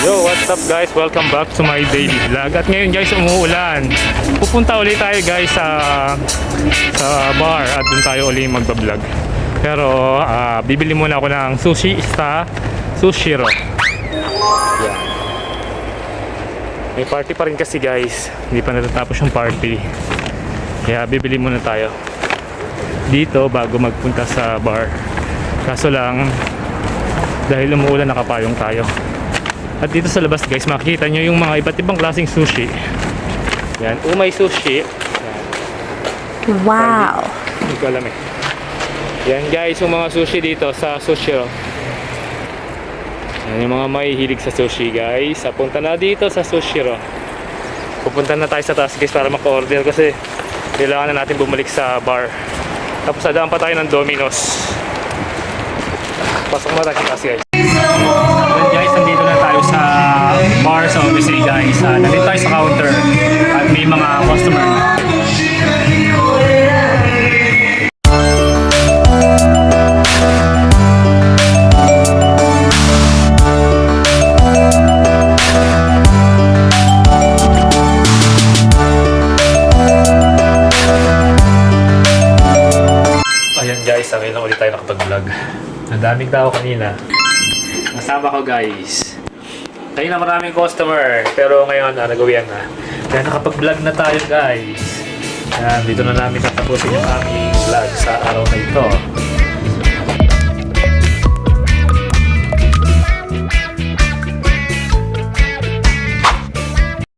Yo, what's up guys? Welcome back to my daily vlog. At ngayon guys, umuulan. Pupunta ulit tayo guys sa sa bar at dun tayo ulit magbablog. Pero ah, bibili muna ako ng sushi sa Sushiro. Yan. May party pa rin kasi guys. Hindi pa natatapos yung party. Kaya bibili muna tayo dito bago magpunta sa bar. Kaso lang, dahil umuulan nakapayong tayo. At dito sa labas guys, makikita nyo yung mga iba't ibang klaseng sushi. Yan, umay sushi. Yan, Wow. hindi ko alam eh. Yan guys, yung mga sushi dito sa Sushiro. Yan yung mga may hilig sa sushi guys. Punta na dito sa Sushiro. Pupunta na tayo sa taas guys para maka-order kasi kailangan na natin bumalik sa bar. Tapos adaan pa tayo ng Domino's. Pasok mo sa taas guys, sa Odyssey guys. Uh, nandito tayo sa counter at may mga customer. Ayan guys, ngayon na ulit tayo nakapag-vlog. Ang daming tao kanina. Kasama ko guys. Kanina maraming customer, pero ngayon na nagawian na. Kaya nakapag-vlog na tayo guys. Ayan, dito na namin tatapusin yung aming vlog sa araw na ito.